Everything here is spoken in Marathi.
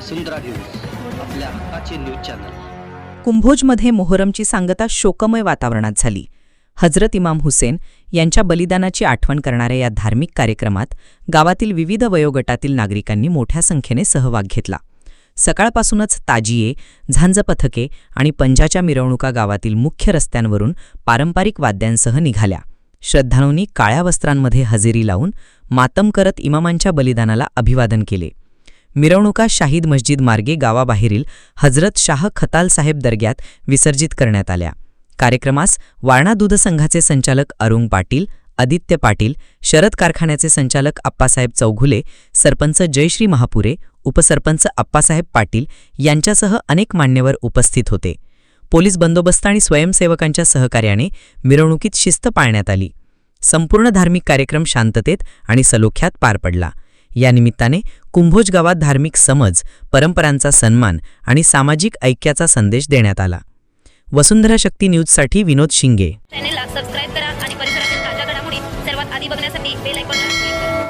वसुंधरा न्यूज आपल्या हक्काचे न्यूज चॅनल. कुंभोजमध्ये मोहरमची सांगता शोकमय वातावरणात झाली. हजरत इमाम हुसेन यांच्या बलिदानाची आठवण करणाऱ्या या धार्मिक कार्यक्रमात गावातील विविध वयोगटातील नागरिकांनी मोठ्या संख्येने सहभाग घेतला. सकाळपासूनच ताजिये झांजपथके आणि पंजाच्या मिरवणुका गावातील मुख्य रस्त्यांवरून पारंपरिक वाद्यांसह निघाल्या. श्रद्धाळूंनी काळ्या वस्त्रांमध्ये हजेरी लावून मातम करत इमामांच्या बलिदानाला अभिवादन केले. मिरवणुका शाहीद मस्जिद मार्गे गावाबाहेरील हजरत शाह खताल साहेब दर्ग्यात विसर्जित करण्यात आल्या. कार्यक्रमास वारणा दूध संघाचे संचालक अरुण पाटील आदित्य पाटील शरद कारखान्याचे संचालक आप्पासाहेब चौघुले सरपंच जयश्री महापुरे उपसरपंच आप्पासाहेब पाटील यांच्यासह अनेक मान्यवर उपस्थित होते. पोलीस बंदोबस्त आणि स्वयंसेवकांच्या सहकार्याने मिरवणुकीत शिस्त पाळण्यात आली. संपूर्ण धार्मिक कार्यक्रम शांततेत आणि सलोख्यात पार पडला. या निमित्ताने कुंभोज गावात धार्मिक समज परंपरांचा सन्मान आणि सामाजिक ऐक्याचा संदेश देण्यात आला. वसुंधरा शक्ती न्यूजसाठी विनोद शिंगे. चॅनेलला सबस्क्राईब करा आणि परिसरातील ताज्या घडामोडी सर्वात आधी बघण्यासाठी बेल आयकॉनला